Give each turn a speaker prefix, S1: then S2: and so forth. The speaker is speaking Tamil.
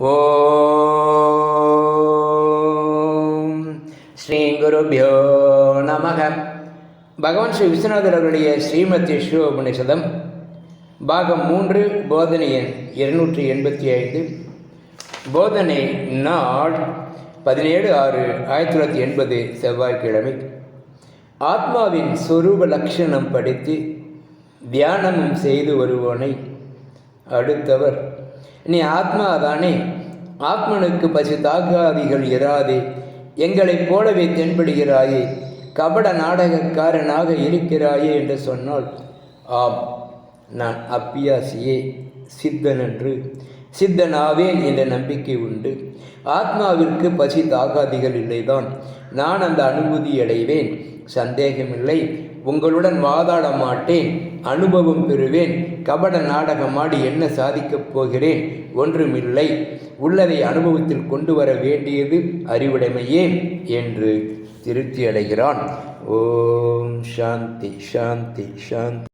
S1: ஓம். ஸ்ரீ குருபியோ நமக. பகவான் ஸ்ரீ விஸ்வநாதர் அவருடைய ஸ்ரீமதி உபநிஷதம் பாகம் மூன்று போதனை எண் இருநூற்றி எண்பத்தி ஐந்து. போதனை நாள் பதினேழு ஆறு ஆயிரத்தி தொள்ளாயிரத்தி எண்பது செவ்வாய்க்கிழமை. ஆத்மாவின் சொரூப லட்சணம் படித்து தியானமும் செய்து வருவோனை அடுத்தவர் நீ ஆத்மாதானே ஆத்மனுக்கு பசி தாகாதிகள் இராதே. எங்களைப் போலவே தென்படுகிறாயே. கபட நாடகக்காரனாக இருக்கிறாயே என்று சொன்னால் ஆம் நான் அப்பியாசியே. சித்தன் என்று சித்தனாவேன் என்ற நம்பிக்கை உண்டு. ஆத்மாவிற்கு பசி தாகாதிகள் இல்லைதான். நான் அந்த அனுமதி அடைவேன். சந்தேகமில்லை. உங்களுடன் வாதாட மாட்டேன். அனுபவம் பெறுவேன். கபட நாடகமாடி என்ன சாதிக்கப் போகிறேன்? ஒன்றுமில்லை. உள்ளதை அனுபவத்தில் கொண்டு வர வேண்டியது அறிவுடைமையே என்று திருப்தி அடைகிறான். ஓம் சாந்தி சாந்தி சாந்தி.